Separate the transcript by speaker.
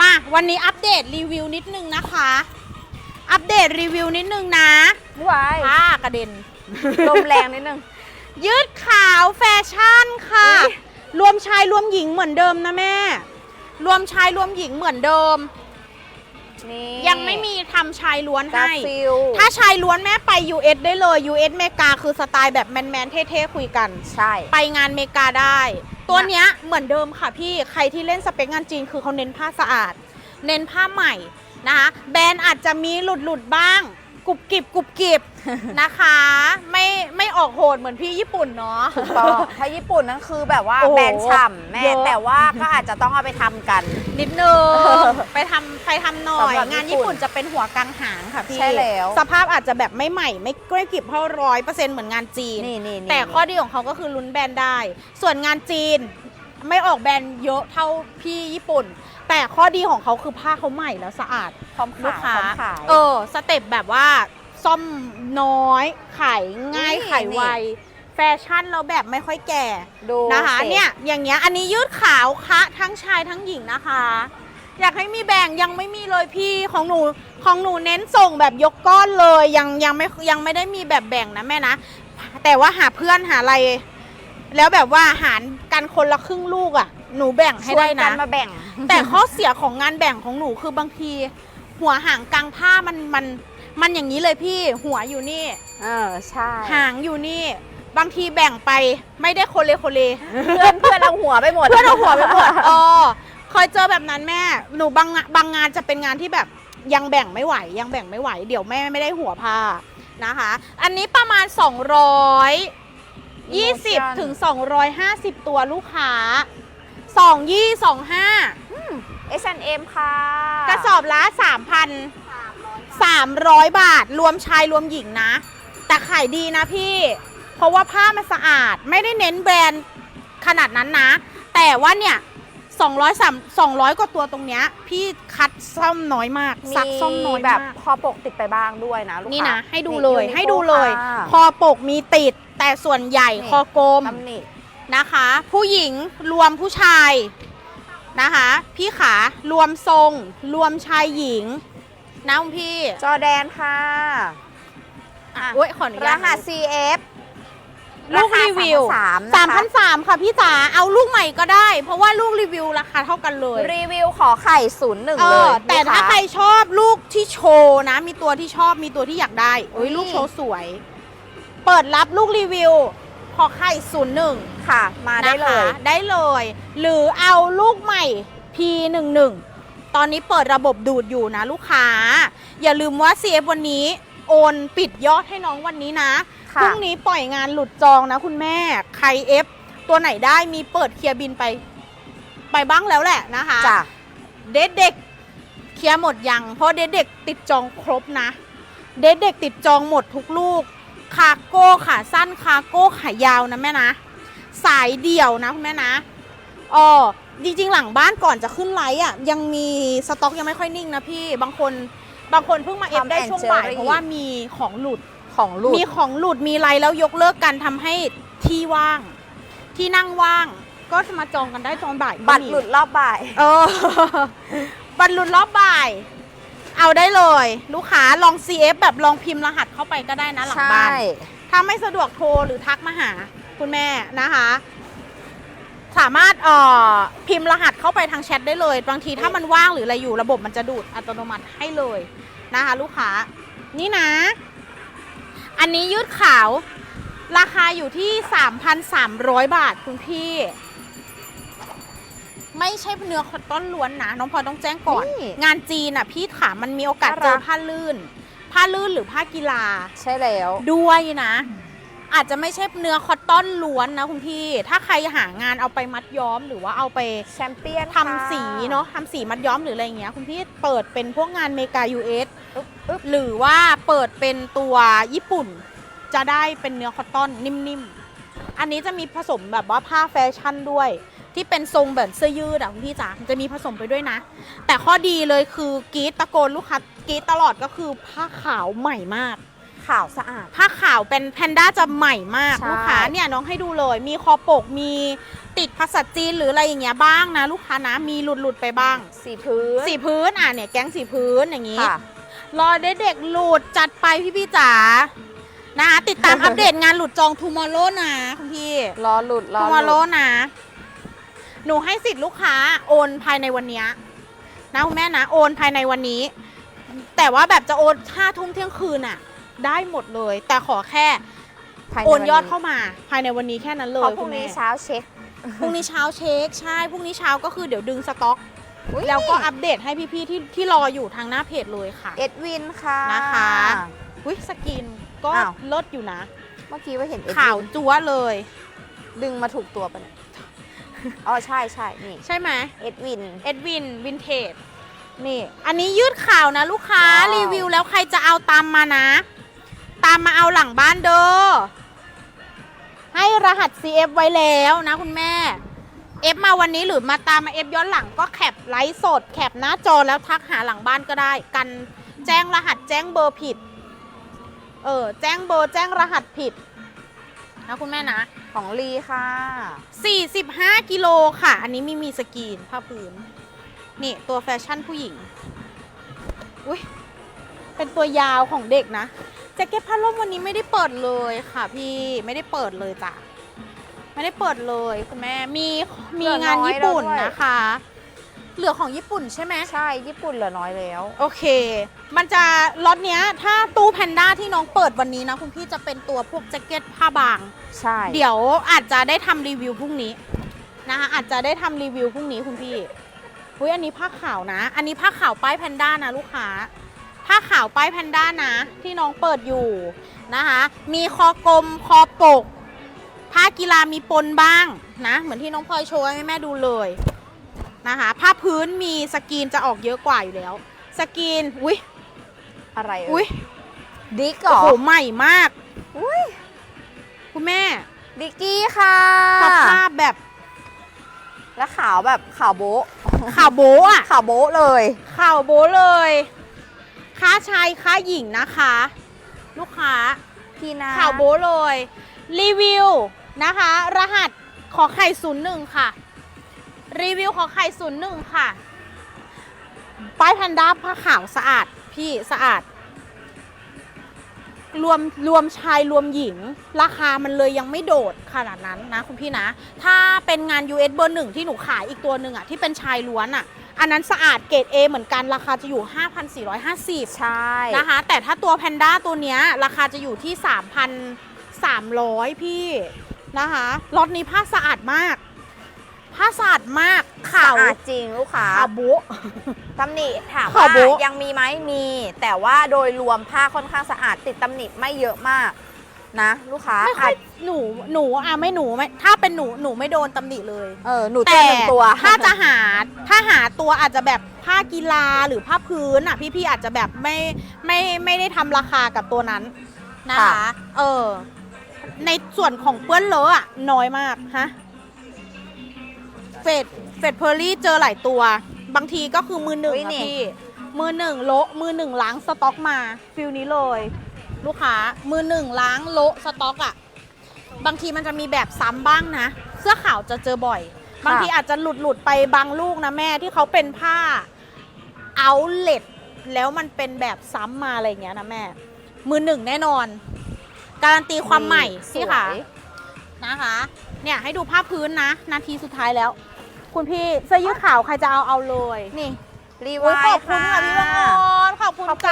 Speaker 1: มาวันนี้อัปเดตรีวิวนิดนึงนะคะ อัปเดตรีวิวนิดนึงนะ
Speaker 2: วาย
Speaker 1: ผ้ากระเด็น
Speaker 2: ลมแรงนิดนึง
Speaker 1: ยืดขาวแฟชั่นค่ะ
Speaker 2: อุ๊ย
Speaker 1: รวมชายรวมหญิงเหมือนเดิมนะแม่ รวมชายรวมหญิงเหมือนเดิม
Speaker 2: นี่
Speaker 1: ยังไม่มีทำชายล้วน
Speaker 2: กา
Speaker 1: ให้
Speaker 2: ฟิล
Speaker 1: ถ้าชายล้วนแม่ไป US ได้เลย US เมกาคือสไตล์แบบแมนๆเท่ๆคุยกัน
Speaker 2: ใช่
Speaker 1: ไปงานเมกาได้ ตัวเนี้ยเหมือนเดิมค่ะพี่ใครที่เล่นสเปคงานจีนคือเขาเน้นผ้าสะอาด เน้นผ้าใหม่นะคะแบรนด์อาจจะมีหลุดๆบ้าง กรุบกริบกรุบกริบนะคะ ไม่ไม่ออกโหดเหมือนพี่ญี่ปุ่นเนาะ
Speaker 2: ถูกต้องถ้าญี่ปุ่นนั่นคือแบบว่า
Speaker 1: โอ้โห
Speaker 2: แบรนด์ฉ่ำแม่
Speaker 1: เยอะ
Speaker 2: แต่ว่าก็อาจจะต้องเอาไปทำกัน
Speaker 1: นิดนึง ไปทำไปทำหน่อย
Speaker 2: สำหรับ
Speaker 1: งาน
Speaker 2: ญี่
Speaker 1: ญี่
Speaker 2: ปุ่น
Speaker 1: ปุ่นจะเป็นหัวกังหางค่ะพี่
Speaker 2: ใช่แล้ว
Speaker 1: สภาพอาจจะแบบไม่ใหม่ ไม่ใกล้กริบเท่าร้อยเปอร์เซ็นต์เหมือนงานจีน
Speaker 2: นี่นี่นี่
Speaker 1: แต่ข้อดีของเขาก็คือลุ้นแบรนด์ได้ ส่วนงานจีน ไม่ออกแบรนด์เยอะเท่าพี่ญี่ปุ่น แต่ข้อดีของเขาคือผ้าเขาใหม่แล้วสะอาด
Speaker 2: พร้อม
Speaker 1: ลูก
Speaker 2: ขาย
Speaker 1: ค้า
Speaker 2: พร้อมขาย
Speaker 1: เออสเต็ปแบบว่าซ่อมน้อยขายง่าย
Speaker 2: นี่
Speaker 1: ขายไวแฟชั่นเราแบบไม่ค่อยแก่
Speaker 2: ดู
Speaker 1: นะคะ
Speaker 2: สิ
Speaker 1: เนี่ยอย่างเงี้ยอันนี้ยืดขาวคะทั้งชายทั้งหญิงนะคะ อยากให้มีแบ่งยังไม่มีเลยพี่ของหนูของหนูเน้นส่งแบบยกก้อนเลยยังยังไม่ยังไม่ได้มีแบบแบ่งนะแม่นะ แต่ว่าหาเพื่อนหาอะไร แล้วแบบว่าหาร กันคนละครึ่งลูกอะ หนูแบ่งให้
Speaker 2: ชว
Speaker 1: ได้
Speaker 2: นกั
Speaker 1: นะ
Speaker 2: นมาแบ่ง
Speaker 1: แต่ข้อเสียของงานแบ่งของหนูคือบางที หัวหางกลางผ้ามันมันมันอย่างนี้เลยพี่หัวอยู่นี่
Speaker 2: เออใช่
Speaker 1: หางอยู่นี่ บางทีแบ่งไปไม่ได้โคเลโคเล
Speaker 2: เพื่อนเพื่อนเอาหัวไปหมด
Speaker 1: เพื่อนเอาหัวไปหมดอ๋อเคยเจอแบบนั้นแม่ หนูบางงานบางงานจะเป็นงานที่แบบยังแบ่งไม่ไหว ยังแบ่งไม่ไหว เดี๋ยวแม่ไม่ได้หัวผ้านะคะ อันนี้ประมาณ 220 ถึง 250 ตัวลูกค้า 2 ยี่ 25
Speaker 2: H&M ค่ะ
Speaker 1: กระสอบละ 3,000 300 บาท รวมชายรวมหญิงนะ แต่ขายดีนะพี่ เพราะว่าผ้ามันสะอาด ไม่ได้เน้นแบรนด์ขนาดนั้นนะ แต่ว่าเนี่ย200 3 200 กว่าตัวตรงเนี้ย พี่คัดซ่อมน้อยมาก ซักซ่อมน้อย
Speaker 2: แบบ
Speaker 1: มาก
Speaker 2: คอปกติดไปบ้างด้วยนะลูกค้า
Speaker 1: นี่นะ ให้ดู
Speaker 2: นี่
Speaker 1: เลย
Speaker 2: Uniqlo
Speaker 1: ให้ดูเลย
Speaker 2: ค่ะ
Speaker 1: คอปกมีติด แต่ส่วนใหญ่
Speaker 2: นี่
Speaker 1: คอกลม
Speaker 2: ตำหนิ
Speaker 1: นะคะ ผู้หญิงรวมผู้ชายนะคะ พี่ขารวมทรง รวมชายหญิง นะคุณพี่
Speaker 2: จอแดนค่ะ
Speaker 1: อะโอ้ยขออนุ
Speaker 2: ร
Speaker 1: ญาต
Speaker 2: หัส CF
Speaker 1: ลูกรีวิว
Speaker 2: สาม
Speaker 1: สามพันสามค่ะพี่จ๋าเอาลูกใหม่ก็ได้ เพราะว่าลูกรีวิวราคาเท่ากันเลย
Speaker 2: รีวิวขอไข่ศูนย์หนึ่ง
Speaker 1: เอ
Speaker 2: เล
Speaker 1: อยแต่ถ้า
Speaker 2: ลูก
Speaker 1: ใครชอบลูกที่โชว์นะ มีตัวที่ชอบมีตัวที่อยากได้โอ้ย
Speaker 2: นี่
Speaker 1: ลูกโชว์สวย เปิดรับลูกรีวิวขอไข่ศูนย์หนึ่ง
Speaker 2: ค่ะ มาได้เลย
Speaker 1: ได้เลย หรือเอาลูกใหม่ P11 ตอนนี้เปิดระบบดูดอยู่นะลูกค้า อย่าลืมว่า CF วันนี้โอนปิดยอดให้น้องวันนี้นะพ
Speaker 2: ค่ะ
Speaker 1: รุ่งนี้ปล่อยงานหลุดจองนะคุณแม่ใครเอฟตัวไหนได้มีเปิดเคลียร์บินไป ไปบ้างแล้วแหละนะคะ
Speaker 2: จ้ะ
Speaker 1: เด็ดเด็กเคลียร์หมดยัง เพราะเด็ดเด็กติดจองครบนะ เด็ดเด็กติดจองหมดทุกลูก คาโก้ขาสั้นคาโก้ขายาวนะแม่นะ สายเดี่ยวนะคุณแม่นะอ๋อจริงๆ หลังบ้านก่อนจะขึ้นไลฟ์อะยังมีสต็อกยังไม่ค่อยนิ่งนะพี่บางคนบางคนเพิ่งมาเอฟ
Speaker 2: Tom
Speaker 1: ได้
Speaker 2: and
Speaker 1: ช่วงบ่าย
Speaker 2: Jerry
Speaker 1: เพราะว่ามีของหลุด
Speaker 2: ของลูก
Speaker 1: มีของหลุดมีไลฟ์แล้วยกเลิกกันทำให้ที่ว่าง ที่นั่งว่างก็มาจองกันได้ตอนบ่ายก็มี
Speaker 2: บัตรหลุดรอบบ่าย
Speaker 1: เออ บัตรหลุดรอบบ่าย เอาได้เลย ลูกค้าลอง CF แบบลองพิมพ์รหัสเข้าไปก็ได้นะหลังบ้าน ถ้าไม่สะดวกโทรหรือทักมาหาคุณแม่นะคะ สามารถเอ่อพิมพ์รหัสเข้าไปทางแชทได้เลย บางทีถ้ามันว่างหรืออะไรอยู่ระบบมันจะดูดอัตโนมัติให้เลยนะคะ ลูกค้า นี่นะ อันนี้ยืดขาว ราคาอยู่ที่ 3,300 บาทคุณพี่ ไม่ใช่เนื้อคอตตอนล้วนนะน้องพลอยต้องแจ้งก่อน
Speaker 2: นี่
Speaker 1: งานจีนอะพี่ถามมันมีโอกาส
Speaker 2: น่ารัก
Speaker 1: เจอผ้าลื่น ผ้าลื่นหรือผ้ากีฬา
Speaker 2: ใช่แล้ว
Speaker 1: ด้วยนะ อาจจะไม่ใช่เนื้อคอตตอนล้วนนะคุณพี่ ถ้าใครหางานเอาไปมัดย้อมหรือว่าเอาไป
Speaker 2: แชมเปี้ยน
Speaker 1: ทำสีเนาะทำสีมัดย้อมหรืออะไรอย่างเงี้ย คุณพี่เปิดเป็นพวกงานเมกา US
Speaker 2: อึ๊บอึ๊บ
Speaker 1: หรือว่าเปิดเป็นตัวญี่ปุ่น จะได้เป็นเนื้อคอตตอนนิ่มๆ อันนี้จะมีผสมแบบว่าผ้าแฟชั่นด้วย ที่เป็นทรงแบบเสื้อยืดอะคุณพี่จ๋ามันจะมีผสมไปด้วยนะ แต่ข้อดีเลยคือกรีดตะโกนลูกค้ากรีดตลอดก็คือผ้าขาวใหม่มาก
Speaker 2: ขาวสะอาด
Speaker 1: ผ้าขาวเป็นแพนด้าจะใหม่มาก
Speaker 2: ใช่
Speaker 1: ลูกค้าเนี่ยน้องให้ดูเลย มีคอปกมีติดภาษาจีนหรืออะไรอย่างเงี้ยบ้างนะ ลูกค้านะมีหลุดหลุดๆไปบ้าง
Speaker 2: สีพื้น
Speaker 1: สีพื้นอะเนี่ยแก๊งสีพื้นอย่างงี้
Speaker 2: ค่ะ
Speaker 1: รอได้เด็กหลุดจัดไปพี่พี่ๆจ๋านะคะติดตาม อัปเดตงานหลุดจองทูมอร์โลนะคุณพี่
Speaker 2: รอหลุดรอ
Speaker 1: ทู
Speaker 2: ห
Speaker 1: มอร์โล
Speaker 2: ลุด
Speaker 1: นะ หนูให้สิทธิ์ลูกค้าโอนภายในวันเนี้ยนะคุณแม่นะโอนภายในวันนี้ แต่ว่าแบบจะโอนห้าทุ่มเที่ยงคืนอะได้หมดเลย แต่ขอแค่
Speaker 2: ภายใน
Speaker 1: โอนยอด
Speaker 2: วั
Speaker 1: เข้ามาภายในวันนี้แค่นั้นเลย
Speaker 2: เพราะพรุ่ง
Speaker 1: คุณแม่
Speaker 2: นี้เช้าเช็ค
Speaker 1: พรุ่งนี้เช้าเช็คใช่พรุ่งนี้เช้าก็คือเดี๋ยวดึงสต็อก
Speaker 2: อุ๊ย
Speaker 1: แล้วก็อัปเดตให้พี่ๆที่ที่รออยู่ทางหน้าเพจเลยค่ะ
Speaker 2: เอ็ดวินค่ะ
Speaker 1: นะคะอุ้ยสกินก็
Speaker 2: อ้าว
Speaker 1: ลดอยู่นะ
Speaker 2: เมื่อกี้ว่าเห็นเอ็ด
Speaker 1: ขาว
Speaker 2: วิน
Speaker 1: จั๊วเลย
Speaker 2: ดึงมาถูกตัวปะเนี่ย อ๋อใช่ใช่นี่
Speaker 1: ใช่ไหม
Speaker 2: เอ็ดวิน
Speaker 1: เอ็ดวินวินเทจนี่ อันนี้ยืดข่าวนะลูกค้า
Speaker 2: ว้าว
Speaker 1: รีวิวแล้วใครจะเอาตามมานะ ตามมาเอาหลังบ้านเด้อให้รหัส CF ไว้แล้วนะคุณแม่ F มาวันนี้หรือมาตามมา F ย้อนหลังก็แคปไลฟ์สด แคปหน้าจอแล้วทักหาหลังบ้านก็ได้ กันแจ้งรหัสแจ้งเบอร์ผิด เออ แจ้งเบอร์แจ้งรหัสผิด นะคุณแม่นะ
Speaker 2: ของลีค่ะ
Speaker 1: 45 กิโลค่ะ อันนี้ไม่มีสกรีนผ้าพื้น นี่ตัวแฟชั่นผู้หญิง อุ้ยเป็นตัวยาวของเด็กนะแจ็คเก็ตผ้าร่มวันนี้ไม่ได้เปิดเลยค่ะพี่ไม่ได้เปิดเลยจ้ะไม่ได้เปิดเลยคุณแม่มีมีงานญี่ปุ่นนะคะ เหลือของญี่ปุ่นใช่ไหม
Speaker 2: ใช่ญี่ปุ่นเหลือน้อยแล้ว
Speaker 1: โอเค มันจะล็อตเนี้ย ถ้าตู้แพนด้าที่น้องเปิดวันนี้นะคุณพี่จะเป็นตัวพวกแจ็คเก็ตผ้าบาง
Speaker 2: ใช่
Speaker 1: เดี๋ยวอาจจะได้ทำรีวิวพรุ่งนี้นะคะอาจจะได้ทำรีวิวพรุ่งนี้คุณพี่อุ้ยอันนี้ผ้าขาวนะ อันนี้ผ้าขาวป้ายแพนด้านะลูกค้า ผ้าขาวป้ายแพนด้านะ ที่น้องเปิดอยู่นะคะ มีคอกลมคอปก ผ้ากีฬามีปนบ้างนะ เหมือนที่น้องพลอยโชว์ให้แม่ดูเลย นะคะ ผ้าพื้นมีสกรีนจะออกเยอะกว่าอยู่แล้ว สกรีน อุ้ย
Speaker 2: อะไร
Speaker 1: อุ้ย
Speaker 2: ดิกเหร
Speaker 1: โอ้
Speaker 2: อ
Speaker 1: โหใหม่มาก
Speaker 2: อุ้ย
Speaker 1: คุณแม่
Speaker 2: ดิกกี้ค่ะ
Speaker 1: สภาพแบบ
Speaker 2: แล้วขาวแบบขาวโบ๊ะ
Speaker 1: ข่าวโบ๊ะอะ
Speaker 2: ขาวโบ๊ะเลย
Speaker 1: ข่าวโบะเลย ค้าชายค้าหญิงนะคะ ลูกค้า
Speaker 2: พี่นา
Speaker 1: ข่าวโบะเลย รีวิวนะคะ รหัสขอไข่ศูนย์หนึ่งค่ะ รีวิวขอไข่ศูนย์หนึ่งค่ะ ป้ายแพนด้าผ้าขาวสะอาดพี่สะอาด รวมรวมชายรวมหญิง ราคามันเลยยังไม่โดดขนาดนั้นนะคุณพี่นะ ถ้าเป็นงาน US เบอร์หนึ่งที่หนูขายอีกตัวหนึ่งอะที่เป็นชายล้วนอะอันนั้นสะอาดเกรด A เหมือนกันราคาจะอยู่ 5,450
Speaker 2: ใช่
Speaker 1: นะคะ แต่ถ้าตัวแพนด้าตัวเนี้ยราคาจะอยู่ที่ 3,300 พี่นะคะ ล็อตนี้ผ้าสะอาดมาก ผ้าสะอาดมากขาว
Speaker 2: สะอาดจริงลูกค้า
Speaker 1: ขาวโบ๊ะ
Speaker 2: ตำหนิถาม
Speaker 1: ขาว
Speaker 2: ว่า
Speaker 1: โบ๊ะ
Speaker 2: ยังมีไหมมี แต่ว่าโดยรวมผ้าค่อนข้างสะอาดติดตำหนิไม่เยอะมากนะ ลูกค้า
Speaker 1: ไม่ค่อย
Speaker 2: อาจ
Speaker 1: หนูหนูอะไม่หนูไม่ถ้าเป็นหนูหนูไม่โดนตำหนิเลย
Speaker 2: เออหนูเจ
Speaker 1: แต่
Speaker 2: อหนึ่งตัว
Speaker 1: ถ้าจะหาถ้าหาตัวอาจจะแบบผ้ากีฬาหรือผ้าพื้นอะ พี่ๆอาจจะแบบไม่ไม่ไม่ได้ทำราคากับตัวนั้นนะคะเออ ในส่วนของเปื้อนเลอะอะน้อยมากฮะ เฟดเฟดเพอร์รี่เจอหลายตัว บางทีก็คือมือหนึ่ง
Speaker 2: อุ๊ย
Speaker 1: อะ
Speaker 2: นี่
Speaker 1: พี่ มือหนึ่งโละมือหนึ่งล้างสต็อกมาฟิลนี้เลย ลูกค้า มือหนึ่งล้างโละสต็อกอะบางทีมันจะมีแบบซ้ำบ้างนะ เสื้อขาวจะเจอบ่อย บางทีอาจจะหลุดหลุดๆไปบางลูกนะแม่ที่เขาเป็นผ้าเอาเล็ตแล้วมันเป็นแบบซ้ำมาอะไรอย่างเงี้ยนะแม่ มือหนึ่งแน่นอน การันตีความใหม่
Speaker 2: ส
Speaker 1: พี่
Speaker 2: วย
Speaker 1: ค่ะ นะคะ เนี่ยให้ดูผ้าพื้นนะ นาทีสุดท้ายแล้ว คุณพี่เสื้อยืดขาวใครจะเอาเอาเลย
Speaker 2: นี่รี
Speaker 1: วิ
Speaker 2: ว
Speaker 1: ขอบคุณค่ะพี่บังออนขอบคุณจ้า